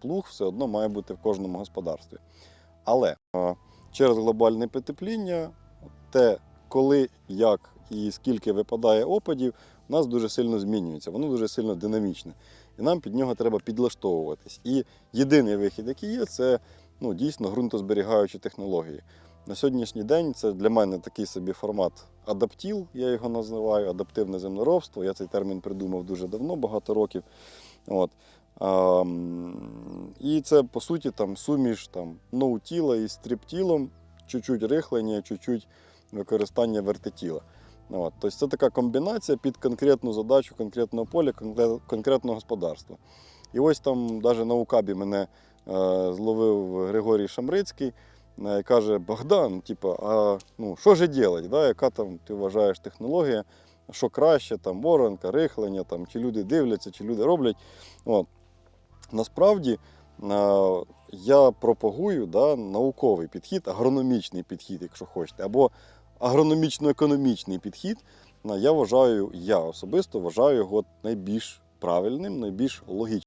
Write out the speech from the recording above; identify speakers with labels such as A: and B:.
A: Плуг все одно має бути в кожному господарстві. Але е, через глобальне потепління, те, коли, як і скільки випадає опадів, у нас дуже сильно змінюється, воно дуже сильно динамічне. І нам під нього треба підлаштовуватись. І єдиний вихід, який є, це ну, дійсно ґрунтозберігаючі технології. На сьогоднішній день це для мене такий собі формат адаптіл, я його називаю, адаптивне землеробство. Я цей термін придумав дуже давно, багато років. От. І це по суті там суміш там, ноутіла із стріптілом, чуть-чуть рихлення, чуть-чуть використання вертитіла. От. Тобто це така комбінація під конкретну задачу конкретного поля, конкретного господарства. І ось там навіть на УКАБі мене е, зловив Григорій Шамрицький. е, Каже, Богдан, типу, а ну, що ж робити? Да? Яка там ти вважаєш технологія? Що краще, там воронка, рихлення, там, чи люди дивляться, чи люди роблять. От. Насправді е, я пропагую да, науковий підхід, агрономічний підхід, якщо хочете, або агрономічно-економічний підхід. Ну, Я вважаю, я особисто вважаю його найбільш правильним, найбільш логічним.